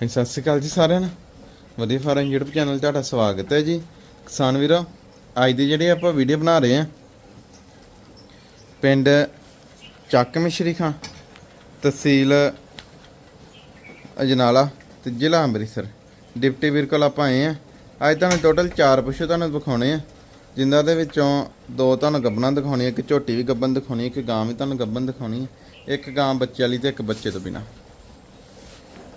ਹਾਂਜੀ, ਸਤਿ ਸ਼੍ਰੀ ਅਕਾਲ ਜੀ ਸਾਰਿਆਂ ਨੂੰ। ਵਧੀਆ ਫਾਰਮ YouTube ਚੈਨਲ ਤੁਹਾਡਾ ਸਵਾਗਤ ਹੈ ਜੀ। ਕਿਸਾਨ ਵੀਰੋ, ਅੱਜ ਦੀ ਜਿਹੜੀ ਆਪਾਂ ਵੀਡੀਓ ਬਣਾ ਰਹੇ ਹਾਂ, ਪਿੰਡ ਚੱਕ ਮਿਸ਼ਰੀ ਖਾਂ, ਤਹਿਸੀਲ ਅਜਨਾਲਾ ਤੇ ਜ਼ਿਲ੍ਹਾ ਅੰਮ੍ਰਿਤਸਰ। ਡਿਪਟੀ ਵੀਰ ਕੋਲ ਆਪਾਂ ਆਏ ਆ ਅੱਜ ਤੁਹਾਨੂੰ ਟੋਟਲ 4 ਪਸ਼ੂ ਤੁਹਾਨੂੰ ਦਿਖਾਉਣੇ ਆ। ਜਿਨ੍ਹਾਂ ਦੇ ਵਿੱਚੋਂ ਦੋ ਤੁਹਾਨੂੰ ਗੱਬਣਾ ਦਿਖਾਉਣੀ ਇੱਕ ਝੋਟੀ ਵੀ ਗੱਬਨ ਦਿਖਾਉਣੀ, ਇੱਕ ਗਾਂ ਵੀ ਤੁਹਾਨੂੰ ਗੱਬਨ ਦਿਖਾਉਣੀ ਹੈ ਇੱਕ ਗਾਂ ਬੱਚੇ ਵਾਲੀ ਤੇ ਇੱਕ ਬੱਚੇ ਤੋਂ ਬਿਨਾ।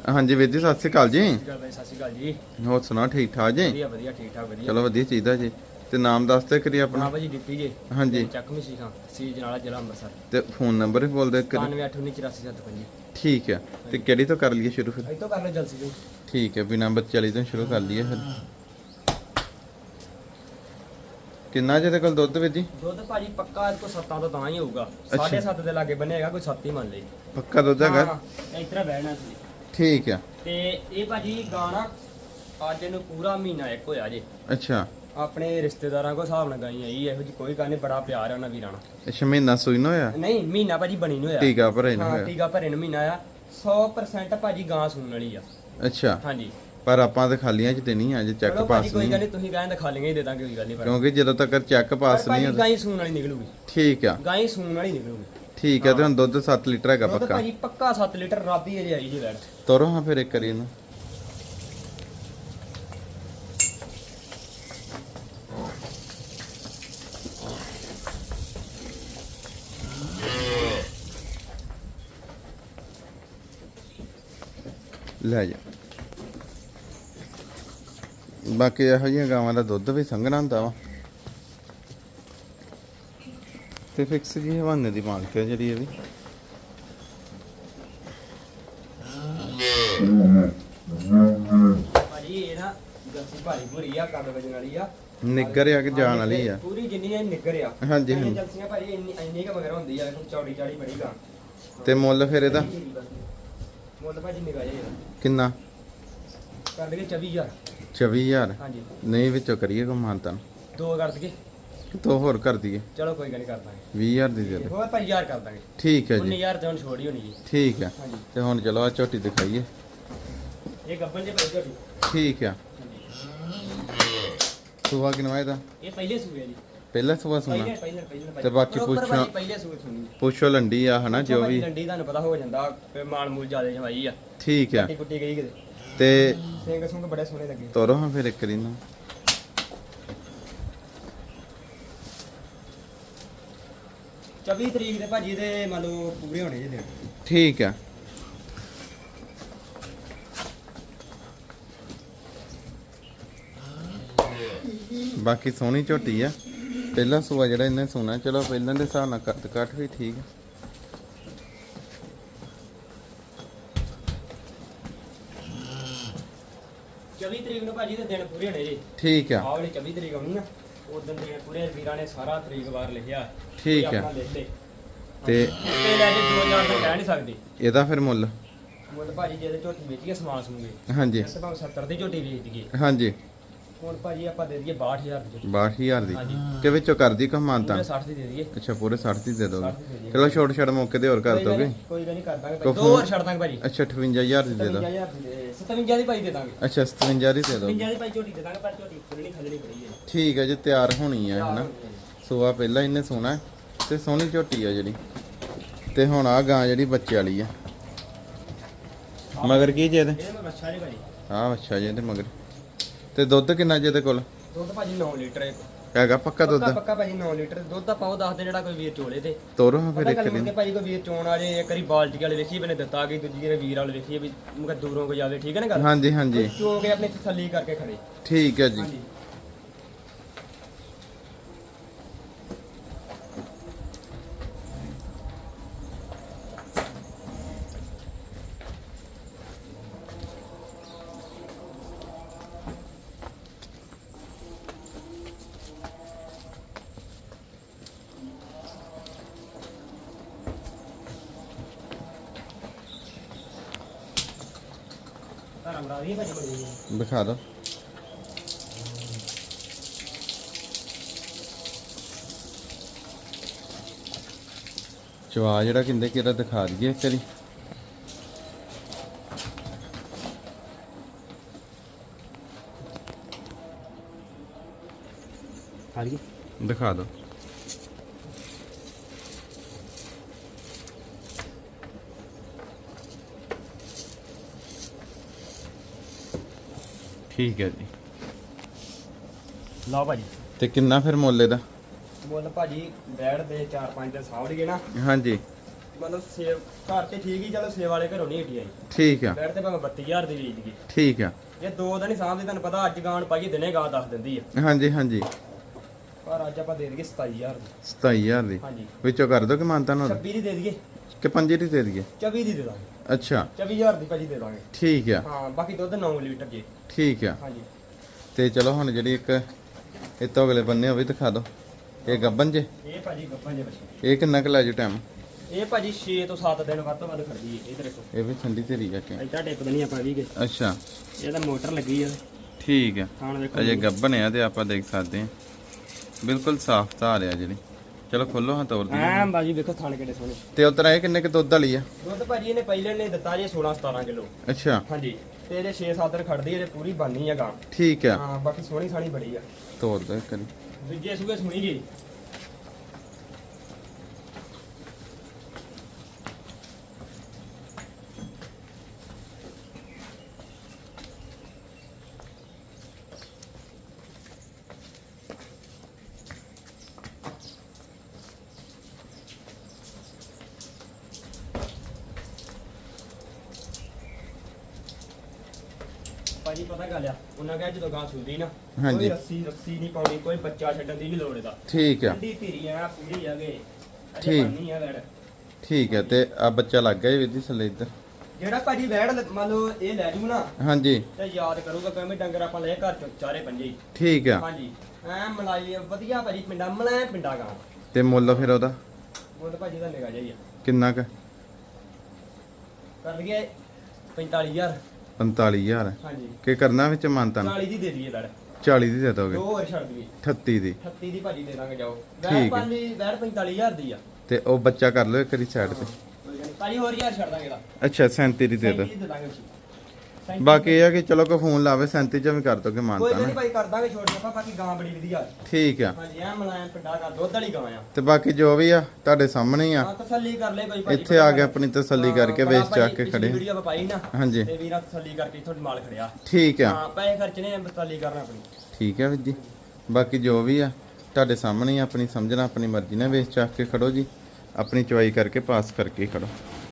ਹਾਂਜੀ ਵੀਰ ਜੀ ਸਤਿ ਸ਼੍ਰੀ ਅਕਾਲ ਜੀ। ਸਤਿ ਸ਼੍ਰੀ ਅਕਾਲ ਬਾਈ ਸਤਿ ਸ਼੍ਰੀ ਅਕਾਲ ਜੀ। ਹੋਰ ਸੁਣਾਓ ਠੀਕ ਠਾਕ ਜੀ? ਵਧੀਆ ਵਧੀਆ ਠੀਕ ਠਾਕ ਵਧੀਆ। ਚਲੋ ਵਧੀਆ ਚਾਹੀਦਾ ਜੀ। ਤੇ ਨਾਮ ਦੱਸ ਤੇ ਕਰੀ ਆਪਣਾ। ਆਪਣਾ ਭਾਜੀ ਡਿਪਟੀ ਜੀ। ਹਾਂਜੀ। ਤੇ ਚੱਕ ਮਿਸ਼ੀ ਖਾਂ ਸੀ ਜਨਾਲਾ ਜ਼ਿਲ੍ਹਾ ਅੰਮ੍ਰਿਤਸਰ। ਤੇ ਫੋਨ ਨੰਬਰ ਵੀ ਬੋਲ ਦੇ ਕਰੀ 9889847755 ਠੀਕ ਹੈ ਤੇ ਕਿਹੜੀ ਤੋਂ ਕਰ ਲਈਏ ਸ਼ੁਰੂ ਫਿਰ? ਅੱਜ ਤੋਂ ਕਰ ਲਓ ਜਲਸੀ ਜੀ ਠੀਕ ਹੈ ਬਿਨਾਂ ਬੱਚੇ ਵਾਲੀ ਤੋਂ ਸ਼ੁਰੂ ਕਰ ਲਈਏ ਫਿਰ। ਕਿੰਨਾ ਜਿਹਦੇ ਕੋਲ ਦੁੱਧ ਵੀਰ ਜੀ? ਦੁੱਧ ਭਾਜੀ ਪੱਕਾ ਇਹ ਤੋਂ ਸੱਤਾਂ ਤੋਂ ਤਾਂ ਹੀ ਹੋਊਗਾ। ਅੱਛਾ। 7.5 ਦੇ ਲਾਗੇ ਬਣੇਗਾ ਕੋਈ 7 ਹੀ ਮੰਨ ਲਈ ਪੱਕਾ ਦੁੱਧ ਹੈਗਾ? ਹਾਂ ਇਤਰਾ ਬਹਿਣਾ ਸੀ ਠੀਕ ਹੈ ਤੇ ਇਹ ਭਾਜੀ ਗਾਣਾ ਅੱਜ ਇਹਨੂੰ ਪੂਰਾ ਮਹੀਨਾ ਇੱਕ ਹੋਇਆ ਜੇ। ਅੱਛਾ। ਆਪਣੇ ਰਿਸ਼ਤੇਦਾਰਾਂ ਕੋ ਹਿਸਾਬ ਨਾਲ ਗਾਈ ਆਈ ਇਹੋ ਜੀ ਕੋਈ ਗੱਲ ਨਹੀਂ ਬੜਾ ਪਿਆਰ ਹੈ ਉਹਨਾਂ ਵੀਰਾਂ ਨਾਲ। ਅੱਛਾ ਮਹੀਨਾ ਸੂਈ ਨਾ ਹੋਇਆ? ਨਹੀਂ ਮਹੀਨਾ ਭਾਜੀ ਬਣੀ ਨੂੰ ਹੋਇਆ। ਟੀਕਾ ਭਰੇ ਨਾ ਹਾਂ ਹੋਇਆ। ਟੀਕਾ ਭਰੇ ਨੂੰ ਮਹੀਨਾ ਆ। 100% ਭਾਜੀ ਗਾਂ ਸੂਣ ਵਾਲੀ ਆ। ਅੱਛਾ। ਹਾਂਜੀ। ਪਰ ਆਪਾਂ ਤੇ ਖਾਲੀਆਂ ਚ ਦੇਣੀ ਆ ਜੇ ਚੈੱਕ ਚਲੋ ਪਾਸ ਭਾਜੀ ਕੋਈ ਗੱਲ ਨਹੀਂ ਤੁਸੀਂ ਕਹਿੰਦੇ ਖਾ ਲੇਂਗੇ ਦੇ ਦਾਂਗੇ ਕੋਈ ਗੱਲ ਨਹੀਂ ਪਰ ਕਿਉਂਕਿ ਜਦੋਂ ਤੱਕ ਚੈੱਕ ਪਾਸ ਨਹੀਂ ਹੁੰਦਾ। ਗਾਈ ਸੂਣ ਵਾਲੀ ਨਿਕਲੂਗੀ। ਠੀਕ ਆ। ਗਾਈ ਸੂਣ ਵਾਲੀ ਨਿਕਲੂਗੀ। ਠੀਕ ਹੈ ਤੇ ਹੁਣ ਦੁੱਧ 7 ਲੀਟਰ ਹੈਗਾ ਦੁੱਧ ਪੱਕਾ। ਭਾਜੀ ਪੱਕਾ 7 ਲੀਟਰ ਰਾਬੀ ਅਜੇ ਆਈ ਜੀ ਵੈੜ ਤੋਰੋ ਹਾਂ ਫਿਰ ਇੱਕ ਕਰੀ ਇਹਨੂੰ। ਲੈ ਜਾ। ਬਾਕੀ ਇਹੋ ਜਿਹੀਆਂ ਗਾਵਾਂ ਦਾ ਦੁੱਧ ਵੀ ਸੰਘਣਾ ਹੁੰਦਾ ਵਾ। ਤੇ ਫਿਕਸ ਜੀ ਹਵਾਨੇ ਦੀ ਮਾਲਕ ਹੈ ਜਿਹੜੀ ਇਹ ਵੀ। ਭਾਜੀ ਇਹ ਨਾ ਜੱਸੀ ਭਾਰੀ ਭੂਰੀ ਆ ਕੱਦ ਵਜਣ ਵਾਲੀ ਆ। ਨਿੱਗਰ ਆ ਕਿ ਜਾਣ ਵਾਲੀ ਆ? ਪੂਰੀ ਜਿੰਨੀ ਇਹ ਨਿੱਗਰ ਆ। ਹਾਂਜੀ, ਹਾਂਜੀ। ਜਲਸੀਆਂ ਭਾਜੀ ਇੰਨੀ ਇੰਨੀ ਕ ਮਗਰ ਹੁੰਦੀ ਆ ਦੇਖੋ ਚੌੜੀ ਚਾੜੀ ਬੜੀ ਗਾਂ। ਤੇ ਮੁੱਲ ਫਿਰ ਇਹਦਾ? ਮੁੱਲ ਭਾਜੀ ਨਿਗਾਹ ਜੇ ਕਿੰਨਾ? ਕਰ ਲਈਏ 24000 24000 ਹਾਂਜੀ। ਨਹੀਂ ਵਿੱਚੋਂ ਕਰੀਏ ਕੋ ਮਾਨਤਨ। ਦੋ ਕਰ ਦਈਏ ਤੋ ਹੋਰ ਕਰ ਦਈਏ। ਚਲੋ ਕੋਈ ਗੱਲ ਨਹੀਂ ਕਰ ਦਾਂਗੇ। 20000 ਦੀ ਦੇ ਦੇ। ਹੋਰ ਭਾਜੀ ਯਾਰ ਕਰ ਦਾਂਗੇ। ਠੀਕ ਹੈ ਜੀ। 19000 ਤੇ ਹੁਣ ਛੋੜੀ ਹੋਣੀ ਜੀ। ਠੀਕ ਹੈ। ਹਾਂਜੀ। ਤੇ ਹੁਣ ਚਲੋ ਆ ਝੋਟੀ ਦਿਖਾਈਏ। ਇਹ ਗੱਬਨ ਜੇ ਭਾਈ ਝੋਟੀ। ਠੀਕ ਹੈ। ਸੁਬਾ ਕਿਨਵਾ ਇਹਦਾ? ਇਹ ਪਹਿਲੇ ਸੂਏ ਆ ਜੀ। ਪਹਿਲਾ ਸੁਬਾ ਸੁਣਾ। ਪਹਿਲੇ ਪਹਿਲੇ ਤੇ ਬਾਕੀ proper ਪੁੱਛੋ- ਭਾਜੀ ਪਹਿਲੇ ਸੂਏ ਸੁਣੀ ਪੁੱਛੋ ਲੰਡੀ ਆ ਹਨਾ ਜੋ ਵੀ। ਡੰਡੀ ਤੁਹਾਨੂੰ ਪਤਾ ਹੋ ਜਾਂਦਾ ਵੀ ਮਾਲ ਮੂਲ ਜ਼ਿਆਦਾ ਜਮਾਈ ਆ। ਠੀਕ ਹੈ। ਕੱਟੀ ਕੁੱਟੀ ਗਈ ਕਿਤੇ। ਤੇ ਸਿੰਘ ਸੁੰਗ ਬੜੇ ਸੋਹਣੇ ਲੱਗੇ। ਤੋਰੋ ਹਾਂ ਫਿਰ ਇੱਕ ਨੂੰ। 24 ਤਰੀਕ ਦੇ ਭਾਜੀ ਦੇ ਮੰਨ ਲਓ ਪੂਰੇ ਹੋਣੇ ਜੀ ਦਿਨ। ਠੀਕ ਹੈ। ਬਾਕੀ ਸੋਹਣੀ ਝੋਟੀ ਆ। ਪਹਿਲਾ ਸੁਆ ਜਿਹੜਾ ਇਹਨੇ ਸੋਨਾ ਚਲੋ ਪਹਿਲਾਂ ਦੇ ਹਿਸਾਬ ਨਾਲ ਕੱਟ ਕੱਟ ਵੀ ਠੀਕ ਹੈ ਚੌਵੀ ਤਰੀਕ ਨੂੰ ਭਾਜੀ ਦੇ ਦਿਨ ਪੂਰੇ ਹੋਣੇ ਜੀ। ਠੀਕ ਆ। ਆਹ ਵਾਲੀ 24 ਤਰੀਕ ਆਉਣੀ ਆ। ਉਸ ਦਿਨ ਦਿਨ ਪੂਰੇ ਵੀਰਾਂ ਨੇ ਸਾਰਾ ਤਰੀਕ ਵਾਰ ਲਿਖਿਆ ਠੀਕ ਹੈ। ਤੇ ਤੇ ਲੈ ਕੇ 2000 ਤੱਕ ਕਹਿ ਨਹੀਂ ਸਕਦੇ। ਇਹਦਾ ਫਿਰ ਮੁੱਲ। ਮੁੱਲ ਭਾਜੀ ਜਿਹਦੇ ਝੋਟੀ ਵੇਚੀਏ ਸਮਾਨ ਸਮੂਗੇ ਹਾਂਜੀ। ਇਸ ਭਾਵੇਂ 70 ਦੀ ਝੋਟੀ ਵੇਚ ਦਈਏ। ਹਾਂਜੀ। ਹੁਣ ਭਾਜੀ ਆਪਾਂ ਦੇ ਦਈਏ 62000 ਦੀ ਝੋਟੀ। 62000 ਦੀ। ਹਾਂਜੀ। ਕਿ ਵਿੱਚੋਂ ਕਰਦੀ ਕਮਾਨਤਾ ਪੂਰੇ 60 ਦੀ ਦੇ ਦਈਏ। ਅੱਛਾ ਪੂਰੇ 60 ਦੀ ਦੇ ਦੋਗੇ। 60 ਦੀ ਦੇ ਦਈਏ। ਚਲੋ ਛੋਟ ਛੜ ਮੌਕੇ ਤੇ ਹੋਰ ਕਰ ਕੋਈ ਗੱਲ ਦੋਗੇ। ਨੀ, ਕੋਈ ਗੱਲ ਨਹੀਂ ਕਰ ਦਾਂਗੇ। ਭਾਜੀ। ਦੋ ਹੋਰ ਛੱਡ ਦਾਂਗੇ ਭਾਜੀ। ਅੱਛਾ 58000 ਦੀ ਦੇ ਦੋ। 57000 ਦੀ ਦੇ 57 ਦੀ ਦਾਂਗੇ। ਅੱਛਾ 57000 ਦੀ ਦੇ ਦੋ 57 ਦੀ ਝੋਟੀ ਦੇ ਦਾਂਗੇ ਪਰ ਝੋਟੀ ਖੁੱਲਣੀ ਖੱਲਣੀ ਬੜੀ ਹੈ। ਠੀਕ ਹੈ ਜੀ ਤਿਆਰ ਹੋਣੀ ਹੈ ਹਨਾ ਸੋਆ ਪਹਿਲਾਂ ਇਹਨੇ ਸੋਣਾ ਤੇ ਸੋਹਣੀ ਝੋਟੀ ਆ ਜਿਹੜੀ। ਤੇ ਹੁਣ ਆ ਗਾਂ ਜਿਹੜੀ ਬੱਚੇ ਵਾਲੀ ਆ ਮਗਰ ਕੀ ਜੇ ਇਹਦੇ? ਆ ਅੱਛਾ ਜੀ। ਇਹਦੇ ਮਗਰ। ਤੇ ਦੁੱਧ ਕਿੰਨਾ ਜੇ ਇਹਦੇ ਕੋਲ? ਦੁੱਧ ਭਾਜੀ 9 ਲੀਟਰ ਹੈ। ਹੈਗਾ ਪੱਕਾ ਦੁੱਧ? ਪੱਕਾ ਪੱਕਾ ਭਾਜੀ 9 ਲੀਟਰ ਦੁੱਧ ਦਾ ਪਾਓ ਦੱਸਦੇ ਜਿਹੜਾ ਕੋਈ ਵੀਰ ਚੋਲੇ ਤੇ। ਤੋਰੋ ਹਾਂ ਫਿਰ ਇੱਕ ਕੇ ਦਿਨ ਭਾਜੀ ਕੋਈ ਵੀਰ ਚੋਣ ਆ ਜੇ ਇੱਕ ਵਾਰੀ ਬਾਲਟੀ ਵਾਲੇ ਵੇਖੀ ਬਨੇ ਦਿੱਤਾ ਗਈ ਦੂਜੀ ਵਾਰੀ ਵੀਰ ਵਾਲੇ ਵੇਖੀ ਵੀ ਮੁਕਾ ਦੂਰੋਂ ਕੋ ਜਾਵੇ ਠੀਕ ਹੈ ਨਾ ਗੱਲ? ਹਾਂਜੀ ਹਾਂਜੀ। ਚੋ ਕੇ ਆਪਣੇ ਤਸੱਲੀ ਕਰਕੇ ਖੜੇ। ਠੀਕ ਹੈ ਜੀ। ਦਿਖਾ ਦੋ। ਚਵਾ ਜਿਹੜਾ ਕਿੰਦੇ ਕਿਹਦਾ ਦਿਖਾ ਦਈਏ ਤੇਰੀ ਦਿਖਾ ਦੋ। ਠੀਕ ਹੈ ਜੀ। ਲਓ ਭਾਜੀ। ਤੇ ਕਿੰਨਾ ਫਿਰ ਮੁੱਲ ਇਹਦਾ? ਮੁੱਲ ਭਾਜੀ ਬੈੜ ਦੇ 4-5 ਦਿਨ ਸਾਂਭ ਲਈਏ ਨਾ। ਹਾਂਜੀ। ਮਤਲਬ ਸੇਵ ਘਰ ਤੇ ਠੀਕ ਹੀ ਚਲੋ ਸੇਵ ਵਾਲੇ ਘਰੋਂ ਨਹੀਂ ਹਟੀ ਆਈ। ਠੀਕ ਆ। ਬੈੜ ਤੇ ਭਾਵੇਂ 32000 ਦੀ ਵੇਚ ਦਈਏ। ਠੀਕ ਆ। ਇਹ ਦੋ ਦਿਨ ਸਾਂਭਦੇ ਤੁਹਾਨੂੰ ਪਤਾ ਅੱਜ ਗਾਣ ਪਾਈਏ ਦਿਨੇ ਗਾ ਦੱਸ ਦਿੰਦੀ ਆ। ਹਾਂਜੀ ਹਾਂਜੀ। ਪਰ ਅੱਜ ਆਪਾਂ ਦੇ ਦਈਏ 27000 ਦੀ। 27000 ਦੀ। ਹਾਂਜੀ। ਵਿੱਚੋਂ ਕਰ ਦੋ ਕਿ ਮਾਨਤਾ ਨੂੰ 26 ਦੀ ਦੇ ਦਈਏ। ਕਿ ਪੰਜੀ ਦੀ ਦੇ ਦਈਏ? 24 ਦੀ ਦੇ ਦਾਂਗੇ। ਅੱਛਾ। 24000 ਦੀ ਭਾਜੀ ਦੇ ਦਾਂਗੇ। ਠੀਕ ਆ। ਹਾਂ ਬਾਕੀ ਦੁੱਧ 9 ਲੀਟਰ ਜੀ। ਠੀਕ ਆ। ਹਾਂਜੀ। ਤੇ ਚਲੋ ਹੁਣ ਜਿਹੜੀ ਇੱਕ ਇਹ ਤੋਂ ਅਗਲੇ ਬੰਨੇ ਉਹ ਵੀ ਦਿਖਾ ਦਿਓ। ਇਹ ਗੱਬਨ ਜੇ? ਇਹ ਭਾਜੀ ਗੱਪਾਂ ਦੇ ਬੱਚੇ ਇਹ ਕਿੰਨਾ ਕੁ ਲੈ ਜੂ ਟਾਈਮ ਇਹ ਭਾਜੀ 6 ਤੋਂ 7 ਦਿਨ ਵੱਧ ਤੋਂ ਵੱਧ ਖੜਦੀ ਹੈ ਇਧਰ ਦੇਖੋ। ਇਹ ਵੀ ਠੰਡੀ ਤੇਰੀ ਆ ਕੇ। ਇੱਦਾਂ ਟਿਪ ਨਹੀਂ ਆਪਾਂ ਵੀ ਗਏ ਅੱਛਾ। ਇਹ ਤਾਂ ਮੋਟਰ ਲੱਗੀ ਆ। ਠੀਕ ਆ। ਅਜੇ ਗੱਬਨ ਆ ਤੇ ਆਪਾਂ ਦੇਖ ਸਕਦੇ ਹਾਂ ਬਿਲਕੁਲ ਸਾਫ਼ ਧਾਰ ਆ ਜਿਹੜੀ। ਚਲੋ ਖੋਲੋ ਹਾਂ ਤੋਰ ਦੀ ਐਂ ਬਾਜੀ ਵੇਖੋ ਥਾਣ ਕਿਹੜੇ ਸੋਹਣੇ। ਤੇ ਉਤਰਾ ਇਹ ਕਿੰਨੇ ਕੁ ਦੁੱਧ ਵਾਲੀ ਆ? ਦੁੱਧ ਭਾਜੀ ਇਹਨੇ ਪਹਿਲੇ ਨੇ ਦਿੱਤਾ ਜੀ 16 17 ਕਿਲੋ। ਅੱਛਾ। ਹਾਂਜੀ ਤੇ ਇਹਦੇ 6-7 ਦਿਨ ਖੜਦੀ ਇਹਦੇ ਪੂਰੀ ਬਾਨੀ ਆ ਗਾਂ। ਠੀਕ ਆ। ਹਾਂ ਬਾਕੀ ਸੋਹਣੀ ਸਾਣੀ ਬੜੀ ਆ। ਤੋਰ ਦੋ ਕਰੀ ਦੂਜੇ ਸੂਏ ਸੁਣੀ ਗਈ। ਭਾਜੀ ਪਤਾ ਗੱਲ ਆ ਉਹਨਾਂ ਕਿਹਾ ਜਦੋਂ ਗਾਂ ਸੁਣਦੀ ਨਾ ਹਾਂਜੀ। ਕੋਈ ਰੱਸੀ ਰੱਸੀ ਨਹੀਂ ਪਾਉਣੀ ਕੋਈ ਬੱਚਾ ਛੱਡਣ ਦੀ ਨਹੀਂ ਲੋੜ ਇਹਦਾ। ਠੀਕ ਆ। ਠੰਡੀ ਧੀਰੀ ਆ ਪੂਰੀ ਆ ਗਏ ਠੀਕ। ਨਹੀਂ ਆ ਵੈੜ। ਠੀਕ ਆ ਤੇ ਆ ਬੱਚਾ ਲੱਗ ਗਿਆ ਜੀ ਵੀਰ ਜੀ ਥੱਲੇ ਇੱਧਰ। ਜਿਹੜਾ ਭਾਜੀ ਵੈੜ ਲ- ਮੰਨ ਲਓ ਇਹ ਲੈ ਜੂ ਨਾ ਹਾਂਜੀ। ਤੇ ਯਾਦ ਕਰੂਗਾ ਕਿਵੇਂ ਡੰਗਰ ਆਪਾਂ ਲੈ ਘਰ ਚੋਂ ਚਾਰੇ ਪੰਜੇ। ਹੀ। ਠੀਕ ਆ। ਹਾਂਜੀ। ਐ ਮਲਾਈ ਵਧੀਆ ਭਾਜੀ ਪਿੰਡਾ ਮਲਾ ਪਿੰਡਾ ਗਾਂ। ਤੇ ਮੁੱਲ ਫਿਰ ਉਹਦਾ? ਮੁੱਲ ਭਾਜੀ ਦਾ ਨਿਗਾ ਜਾਈਆ ਕਿੰਨਾ ਕੁ? ਕਰ ਲਈਏ 45000 45000 ਹਾਂਜੀ। ਕੀ ਕਰਨਾ ਵਿੱਚ ਮਾਨਤਾ 40 ਦੀ ਦੇ ਦਈਏ ਲੜ। 40 ਦੀ ਦੇ ਦੋਗੇ। ਦੋ ਹੋਰ ਛੱਡ ਦਈਏ। 38 ਦੀ। 38 ਦੀ ਭਾਜੀ ਦੇ ਦਾਂਗੇ ਜਾਓ। ਠੀਕ ਵੈੜ ਹੈ। ਪੰਜ ਵੈੜ 45000 ਦੀ ਆ। ਤੇ ਉਹ ਬੱਚਾ ਕਰ ਲਓ ਇੱਕ ਵਾਰੀ ਸਾਈਡ ਤੇ। ਭਾਜੀ ਹੋਰ ਯਾਰ ਛੱਡ ਦਾਂਗੇ ਦਾ ਅੱਛਾ 37 ਦੀ ਦੇ ਦਿਓ 37 ਦੀ ਦੇ ਦਾਂਗੇ ਅਸੀਂ। 37 ਬਾਕੀ ਇਹ ਆ ਕਿ ਚਲੋ ਕੋ ਫੋਨ ਲਾਵੇ 37 ਚ ਵੀ ਕਰ ਦੋਗੇ ਕੋਈ ਮਾਨਤਾ ਗੱਲ ਨਹੀਂ ਭਾਈ ਕਰ ਦਾਂਗੇ ਛੋੜ ਆਪਾਂ ਬਾਕੀ ਗਾਂ ਬੜੀ ਵਧੀਆ। ਠੀਕ ਆ। ਹਾਂਜੀ ਐ ਮਲਾਇਆ ਪਿੰਡਾ ਦਾ ਦੁੱਧ ਵਾਲੀ ਗਾਂ ਆ। ਤੇ ਬਾਕੀ ਜੋ ਵੀ ਆ ਤੁਹਾਡੇ ਸਾਹਮਣੇ ਹੀ ਆ। ਹਾਂ ਤਸੱਲੀ ਕਰ ਲੈ ਕੋਈ ਭਾਜੀ ਇੱਥੇ ਆ ਕੇ ਆਪਣੀ ਤਸੱਲੀ ਕਰਕੇ ਵੇਚ ਚੱਕ ਕੇ ਖੜੇ। ਵੀਡੀਓ ਪਾਈ ਨਾ ਹਾਂਜੀ। ਤੇ ਵੀਰਾਂ ਤਸੱਲੀ ਕਰਕੇ ਇੱਥੋਂ ਮਾਲ ਖੜਿਆ। ਠੀਕ ਆ। ਹਾਂ ਪੈਸੇ ਖਰਚਣੇ ਆ ਤਸੱਲੀ ਕਰਨਾ ਆਪਣੀ। ਠੀਕ ਆ ਵੀਰ ਜੀ। ਬਾਕੀ ਜੋ ਵੀ ਆ ਤੁਹਾਡੇ ਸਾਹਮਣੇ ਹੀ ਆ, ਆਪਣੀ ਸਮਝਣਾ ਆਪਣੀ ਮਰਜ਼ੀ ਨਾਲ ਵੇਚ ਚੱਕ ਕੇ ਖੜੋ ਜੀ। ਆਪਣੀ ਚੁਆਈ ਕਰਕੇ ਪਾਸ ਕਰਕੇ ਖੜੋ।